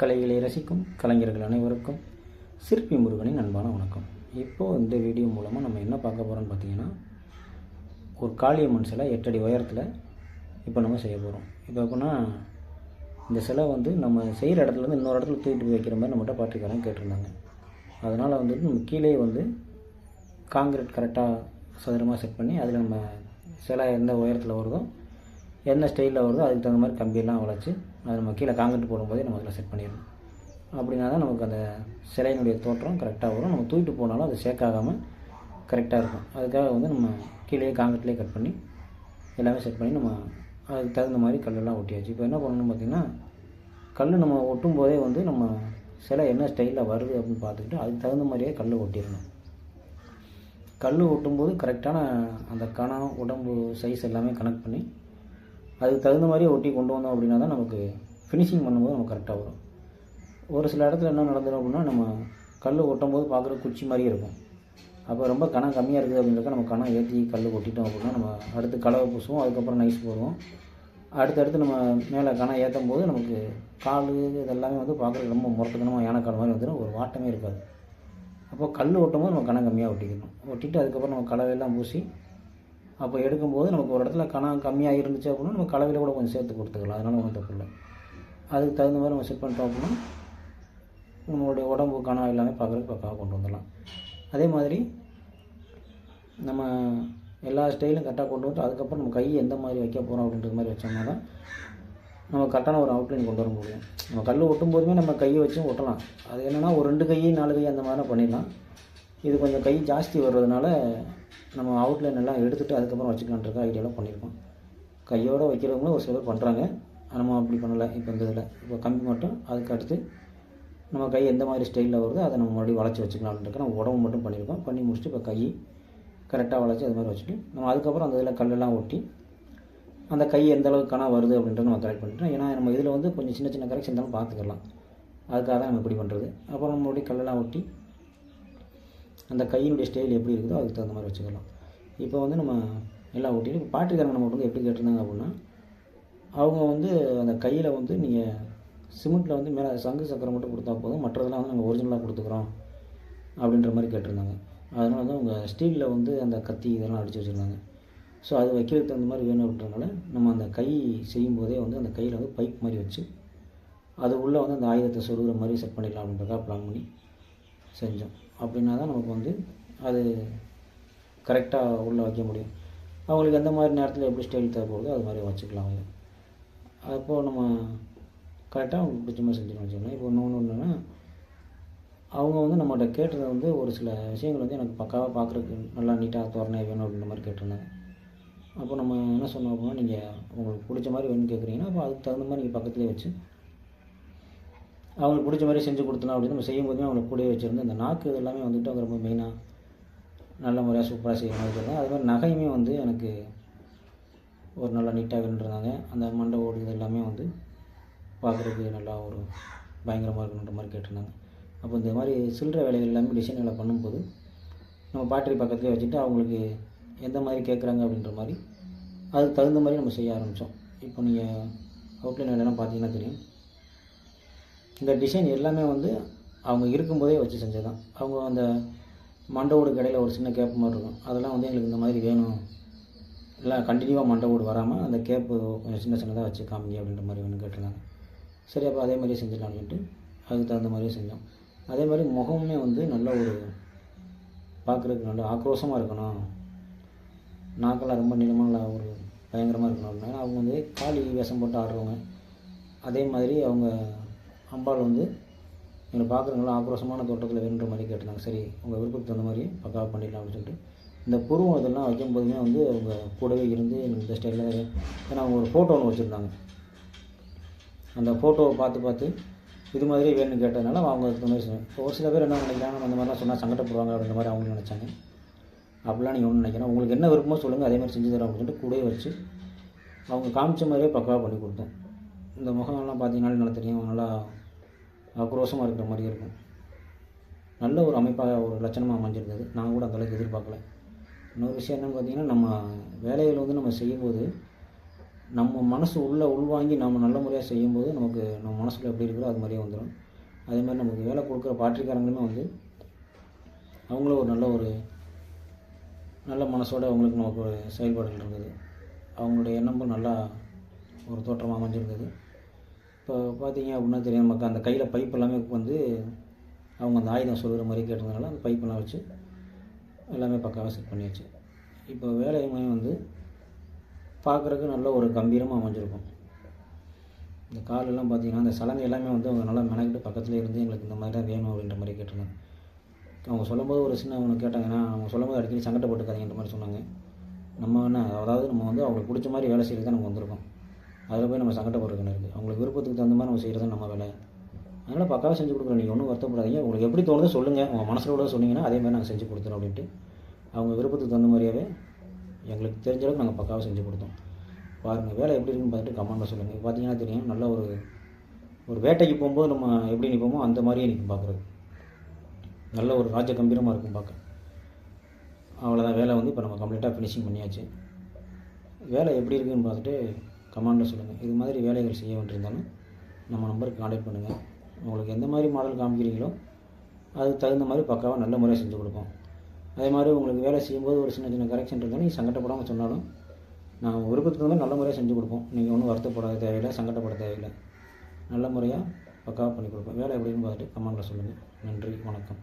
கலைகளை ரசிக்கும் கலைஞர்கள் அனைவருக்கும் சிற்பி முருகனின் அன்பான வணக்கம். இப்போது இந்த வீடியோ மூலமாக நம்ம என்ன பார்க்க போகிறோம்னு பார்த்தீங்கன்னா ஒரு காளியம்மன் சிலை எட்டடி உயரத்தில் இப்போ நம்ம செய்ய போகிறோம் இப்போ எப்படின்னா இந்த சிலை வந்து நம்ம செய்கிற இடத்துல வந்து இன்னொரு இடத்துல தூக்கிட்டு போய் வைக்கிற மாதிரி நம்மகிட்ட பாட்டிக்காரங்க கேட்டிருந்தாங்க. அதனால் வந்துட்டு நம்ம கீழே வந்து காங்கிரீட் கரெக்டாக சதுரமாக செட் பண்ணி அதில் நம்ம சிலை எந்த உயரத்தில் வருதோ என்ன ஸ்டைலில் வருதோ அதுக்கு தகுந்த மாதிரி கம்பியெல்லாம் வளைச்சி அது நம்ம கீழே காங்கிரீட் போடும்போதே நம்ம அதில் செட் பண்ணிடணும். அப்படின்னா தான் நமக்கு அந்த சிலையினுடைய தோற்றம் கரெக்டாக வரும். நம்ம தூக்கிட்டு போனாலும் அது சேக்காகாமல் கரெக்டாக இருக்கும். அதுக்காக வந்து நம்ம கீழே காங்கிரீட்லேயே கட் பண்ணி எல்லாமே செட் பண்ணி நம்ம அதுக்கு தகுந்த மாதிரி கல்லெல்லாம் ஒட்டியாச்சு. இப்போ என்ன பண்ணணும் பார்த்திங்கன்னா கல் நம்ம ஒட்டும் போதே வந்து நம்ம சிலை என்ன ஸ்டைலில் வருது அப்படின்னு பார்த்துக்கிட்டு அதுக்கு தகுந்த மாதிரியே கல் ஒட்டிடணும். கல் ஒட்டும்போது கரெக்டான அந்த கணம் உடம்பு சைஸ் எல்லாமே கனெக்ட் பண்ணி அதுக்கு தகுந்த மாதிரியே ஒட்டி கொண்டு வந்தோம் அப்படின்னா தான் நமக்கு ஃபினிஷிங் பண்ணும்போது நமக்கு கரெக்டாக வரும். ஒரு சில இடத்துல என்ன நடந்துடும் அப்படின்னா நம்ம கல் ஒட்டும் போது பார்க்குற குச்சி மாதிரியே இருக்கும். அப்போ ரொம்ப கணம் கம்மியாக இருக்குது அப்படின்றக்க நம்ம கணம் ஏற்றி கல் கொட்டிட்டோம் அப்படின்னா நம்ம அடுத்து கலவை பூசுவோம் அதுக்கப்புறம் நைஸ் போடுவோம். அடுத்தடுத்து நம்ம மேலே கணம் ஏற்றும் போது நமக்கு கால் இதெல்லாமே வந்து பார்க்குறதுக்கு ரொம்ப முரட்டுத்தனமாக யானைக்கால் மாதிரி வந்துடும் ஒரு வாட்டமே இருக்காது. அப்போ கல் ஒட்டும் போது நம்ம கணம் கம்மியாக ஒட்டிக்கணும். ஒட்டிட்டு அதுக்கப்புறம் நம்ம கலவையெல்லாம் பூசி அப்போ எடுக்கும்போது நமக்கு ஒரு இடத்துல கணம் கம்மியாக இருந்துச்சு அப்படின்னா நம்ம கலவையில் கூட கொஞ்சம் சேர்த்து கொடுத்துக்கலாம். அதனால் ஒன்றும் தப்பு இல்லை. அதுக்கு தகுந்த மாதிரி நம்ம செட் பண்ணிட்டோம் அப்படின்னா நம்மளுடைய உடம்பு கணம் எல்லாமே பார்க்குறதுக்கு பக்காவாக கொண்டு வந்துடலாம். அதே மாதிரி நம்ம எல்லா ஸ்டைலும் கரெக்டாக கொண்டு வந்து அதுக்கப்புறம் நம்ம கை எந்த மாதிரி வைக்க போகிறோம் அப்படின்ற மாதிரி வச்சோம்னா தான் நம்ம கரெக்டான ஒரு அவுட்லைன் கொண்டு வர முடியும். நம்ம கல் ஒட்டும் போதுமே நம்ம கையை வச்சும் ஒட்டலாம். அது என்னென்னா ஒரு ரெண்டு கை நாலு கை அந்த மாதிரிலாம் பண்ணிடலாம். இது கொஞ்சம் கை ஜாஸ்தி வர்றதுனால நம்ம அவுட்லைன் எல்லாம் எடுத்துகிட்டு அதுக்கப்புறம் வச்சுக்கலான்றக்க ஐடியாலாம் பண்ணியிருக்கோம். கையோடு வைக்கிறவங்களும் ஒரு சிலர் பண்ணுறாங்க நம்ம அப்படி பண்ணலை. இப்போ இந்த இதில். இப்போ கம்பி மட்டும் அதுக்கு அடுத்து நம்ம கை எந்த மாதிரி ஸ்டைலில் வருதோ அதை நம்ம மறுபடியும் வளைச்சி வச்சுக்கலாம்ன்றக்க நம்ம உடம்பு மட்டும் பண்ணியிருக்கோம். பண்ணி முடிச்சுட்டு இப்போ கை கரெக்டாக வளைச்சி அது மாதிரி வச்சுட்டு நம்ம அதுக்கப்புறம் அந்த இதில் கல்லெல்லாம் ஒட்டி அந்த கை எந்த அளவுக்கு கணா வருது அப்படின்றத நம்ம கரெக்ட் பண்ணிட்டோம் ஏன்னா நம்ம இதில் வந்து கொஞ்சம் சின்ன சின்ன கரெக்ஷன் இருந்தாலும் பார்த்துக்கலாம். அதுக்காக தான் நம்ம இப்படி பண்ணுறது அப்புறம் மறுபடியும் கல்லெல்லாம் ஒட்டி அந்த கையினுடைய ஸ்டைல் எப்படி இருக்குதோ அதுக்கு தகுந்த மாதிரி வச்சுக்கலாம். இப்போ வந்து நம்ம எல்லாம் ஒட்டிட்டு இப்போ பாட்டுக்காரங்க நம்ம வந்து எப்படி கேட்டிருந்தாங்க அப்படின்னா அவங்க வந்து அந்த கையில் வந்து நீங்கள் சிமெண்ட்டில் வந்து மேலே சங்கு சக்கரம் மட்டும் கொடுத்தா போதும் மற்றதெல்லாம் வந்து நாங்கள் ஒரிஜினலாக கொடுத்துக்குறோம் அப்படின்ற மாதிரி கேட்டிருந்தாங்க. அதனால தான் அவங்க ஸ்டீலில் வந்து அந்த கத்தி இதெல்லாம் அடித்து வச்சுருந்தாங்க. ஸோ அது வைக்கிறதுக்கு தகுந்த மாதிரி வேணும் அப்படின்றனால நம்ம அந்த கை செய்யும் போதே வந்து அந்த கையில் வந்து பைப் மாதிரி வச்சு அது உள்ளே வந்து அந்த ஆயுதத்தை சொருகிற மாதிரி செட் பண்ணிடலாம் அப்படின்றதா பிளான் பண்ணி செஞ்சோம். அப்படின்னா தான் நமக்கு வந்து அது கரெக்டாக உள்ளே வைக்க முடியும். அவங்களுக்கு எந்த மாதிரி நேரத்தில் எப்படி ஸ்டைல் தேவைப்படுதோ அது மாதிரி வச்சுக்கலாம் அவங்க. அப்போது நம்ம கரெக்டாக அவங்களுக்கு பிடிச்ச மாதிரி செஞ்சுக்கலாம் வச்சுக்கலாம் இப்போ இன்னொன்று ஒன்றுன்னா அவங்க வந்து நம்மகிட்ட கேட்டது வந்து ஒரு சில விஷயங்கள் வந்து எனக்கு பக்காவாக பார்க்குறதுக்கு நல்லா நீட்டாக தோரணையாக வேணும் அப்படின்ற மாதிரி கேட்டிருந்தாங்க. அப்போ நம்ம என்ன சொன்னோம் அப்படின்னா நீங்கள் உங்களுக்கு பிடிச்ச மாதிரி வேணும்னு கேட்குறீங்கன்னா அப்போ அதுக்கு தகுந்த மாதிரி நீங்கள் பக்கத்துலேயே வச்சு அவங்களுக்கு பிடிச்ச மாதிரி செஞ்சு கொடுத்தலாம் அப்படின்னு நம்ம செய்யும் போதுமே அவங்களுக்கு கூடவே வச்சுருந்து அந்த நாக்கு இது எல்லாமே வந்துட்டு அவங்க ரொம்ப மெயினாக நல்ல முறையாக சூப்பராக செய்யணும் வச்சுருந்தாங்க அது மாதிரி நகையுமே வந்து எனக்கு ஒரு நல்லா நீட்டாக வேணுன்றாங்க அந்த மண்டை ஓடு இது எல்லாமே வந்து பார்க்குறதுக்கு நல்லா ஒரு பயங்கரமாக இருக்கணுன்ற மாதிரி கேட்டிருந்தாங்க. அப்போ இந்த மாதிரி சில்லற வேலைகள் எல்லாமே டிசைன்களை பண்ணும்போது நம்ம பேட்டரி பக்கத்துலேயே வச்சுட்டு அவங்களுக்கு எந்த மாதிரி கேட்குறாங்க அப்படின்ற மாதிரி அதுக்கு தகுந்த மாதிரி நம்ம செய்ய ஆரம்பித்தோம் இப்போ நீங்கள் அவுட்லைன் வேலைலாம் பார்த்தீங்கன்னா தெரியும். இந்த டிசைன் எல்லாமே வந்து அவங்க இருக்கும்போதே வச்சு செஞ்சது தான் அவங்க அந்த மண்டவோடு கடையில் ஒரு சின்ன கேப் மாதிரி இருக்கும். அதெல்லாம் வந்து எங்களுக்கு இந்த மாதிரி வேணும். இல்லை கண்டினியூவாக மண்டவோடு வராமல் அந்த கேப்பு கொஞ்சம் சின்ன சின்னதாக வச்சு காமிங்க அப்படின்ற மாதிரி வேணும் கேட்டிருந்தாங்க. சரி அப்போ அதே மாதிரியே செஞ்சிடலாம் அப்படின்ட்டு அதுக்கு தகுந்த மாதிரியே செஞ்சோம். அதே மாதிரி முகமுமே வந்து நல்ல ஒரு பார்க்குறதுக்கு நல்ல ஆக்ரோஷமாக இருக்கணும். நாக்கெல்லாம் ரொம்ப நீளமாக ஒரு பயங்கரமாக இருக்கணும் அப்படின்னா. அவங்க வந்து காளி வேஷம் போட்டு ஆடுறவங்க. அதே மாதிரி அவங்க அம்பாள் வந்து எங்களை பார்க்குறவங்களாம் ஆக்ரோஷமான தோட்டத்தில் வேணுன்ற மாதிரி கேட்டிருந்தாங்க. சரி உங்கள் விருப்பத்துக்கு தகுந்த மாதிரி பக்காவாக பண்ணிடலாம் அப்படின்னு சொல்லிட்டு. இந்த புருவம் இதெல்லாம் வைக்கும் போதுமே வந்து அவங்க கூடவே இருந்து இந்த ஸ்டைலில் ஏன்னா அவங்க ஒரு ஃபோட்டோ ஒன்று வச்சுருந்தாங்க. அந்த ஃபோட்டோவை பார்த்து பார்த்து இது மாதிரி வேணும்னு கேட்டதுனால அவங்க அதுக்கு மாதிரி சொன்னாங்க இப்போ ஒரு சில பேர் என்ன நினைக்கிறாங்க அந்த மாதிரிலாம் சொன்னால் சங்கடப்படுவாங்க அப்படின்ற மாதிரி அவங்களும் நினச்சாங்க. அப்படிலாம் நீங்கள் ஒன்று நினைக்கிறேன் உங்களுக்கு என்ன விருப்பமோ சொல்லுங்கள் அதே மாதிரி செஞ்சு தரோம் அப்படின்னு சொல்லிட்டு கூடவே வச்சு அவங்க காமிச்ச மாதிரியே பக்காவாக பண்ணி கொடுத்தோம். இந்த முகம்லாம் பார்த்தீங்கன்னாலே நல்லா தெரியும். நல்லா ஆக்ரோஷமாக இருக்கிற மாதிரி இருக்கும். நல்ல ஒரு அமைப்பாக ஒரு லட்சணமாக அமைஞ்சிருந்தது. நான் கூட அந்தளவுக்கு எதிர்பார்க்கல. இன்னொரு விஷயம் என்னென்னு பார்த்தீங்கன்னா நம்ம வேலைகள் வந்து நம்ம செய்யும்போது நம்ம மனசு உள்ளே உள்வாங்கி நம்ம நல்ல முறையாக செய்யும்போது நமக்கு நம்ம மனசுக்குள்ள எப்படி இருக்கிறோ அது மாதிரியே வந்துடும் அதே மாதிரி நமக்கு வேலை கொடுக்குற பாட்டிக்காரங்களுமே வந்து அவங்களும் ஒரு நல்ல ஒரு நல்ல மனசோட அவங்களுக்கு நமக்கு ஒரு செயல்பாடுகள் இருந்தது. அவங்களுடைய எண்ணமும் நல்லா ஒரு தோற்றமாக அமைஞ்சிருந்தது. இப்போ பார்த்தீங்க அப்படின்னா தெரியும் நமக்கு அந்த கையில் பைப் எல்லாமே வந்து அவங்க அந்த ஆயுதம் சொல்கிற மாதிரி கேட்டதுனால அந்த பைப்பெல்லாம் வச்சு எல்லாமே பக்காவாக செட் பண்ணியாச்சு. இப்போ வேலையுமே வந்து பார்க்குறதுக்கு நல்ல ஒரு கம்பீரமாக அமைஞ்சிருக்கும். இந்த காலெல்லாம் பார்த்தீங்கன்னா அந்த சலங்கை எல்லாமே வந்து அவங்க நல்லா மெனக்கிட்டு பக்கத்தில் இருந்து எங்களுக்கு இந்த மாதிரி தான் வேணும் அப்படின்ற மாதிரி கேட்டிருந்தாங்க. அவங்க சொல்லும்போது ஒரு சின்ன அவங்க கேட்டாங்கன்னா அவங்க சொல்லும்போது அடிக்கடி சங்கட்டப்பட்டுக்காதீங்கன்ற மாதிரி சொன்னாங்க. நம்ம என்ன அதாவது நம்ம வந்து அவங்களுக்கு பிடிச்ச மாதிரி வேலை செய்கிறது தான் நம்ம வந்திருக்கோம். அதில் போய் நம்ம சங்கடப்படுறதுன்னு இருக்குது அவங்களுக்கு விருப்பத்துக்கு தகுந்த மாதிரி நம்ம செய்கிறது நம்ம வேலை. அதனால் பக்காவாக செஞ்சு கொடுக்குறோம் நீங்கள் ஒன்றும் வருத்தப்படாதீங்க. உங்களுக்கு எப்படி தோணுதோ சொல்லுங்கள் உங்கள் மனசில் கூட சொன்னீங்கன்னா அதே மாதிரி நாங்கள் செஞ்சு கொடுத்துறோம் அப்படின்ட்டு அவங்க விருப்பத்துக்கு தகுந்த மாதிரியாவே எங்களுக்கு தெரிஞ்ச அளவுக்கு நாங்கள் பக்காவாக செஞ்சு கொடுத்தோம். பாருங்கள் வேலை எப்படி இருக்குன்னு பார்த்துட்டு கமெண்ட்டில் சொல்லுங்கள் இப்போ பார்த்தீங்கன்னா தெரியும். நல்ல ஒரு ஒரு வேட்டைக்கு போகும்போது நம்ம எப்படி நிற்போமோ அந்த மாதிரியே நிற்கும் பார்க்குறது நல்ல ஒரு ராஜ கம்பீரமாக இருக்கும் பார்க்க அவ்வளோதான் வேலை வந்து இப்போ நம்ம கம்ப்ளீட்டாக ஃபினிஷிங் பண்ணியாச்சு. வேலை எப்படி இருக்குன்னு பார்த்துட்டு கமெண்டில் சொல்லுங்கள் இது மாதிரி வேலைகள் செய்ய வேண்டியிருந்தாலும் நம்ம நம்பருக்கு காண்டாக்ட் பண்ணுங்கள் உங்களுக்கு எந்த மாதிரி மாடல் காமிக்கிறீங்களோ அதுக்கு தகுந்த மாதிரி பக்காவாக நல்ல முறையாக செஞ்சு கொடுப்போம். அதே மாதிரி உங்களுக்கு வேலை செய்யும்போது ஒரு சின்ன சின்ன கரெக்ஷன் இருந்தாலும் நீங்கள் சங்கடப்படாமல் சொன்னாலும் நான் விருப்பத்துக்கு தகுந்த நல்ல முறையாக செஞ்சு கொடுப்போம். நீங்கள் ஒன்றும் வருத்தப்படாத தேவையில்லை சங்கடப்பட தேவையில்லை. நல்ல முறையாக பக்காவாக பண்ணி கொடுப்போம். வேலை எப்படின்னு பார்த்துட்டு கமெண்டில் சொல்லுங்கள் நன்றி வணக்கம்.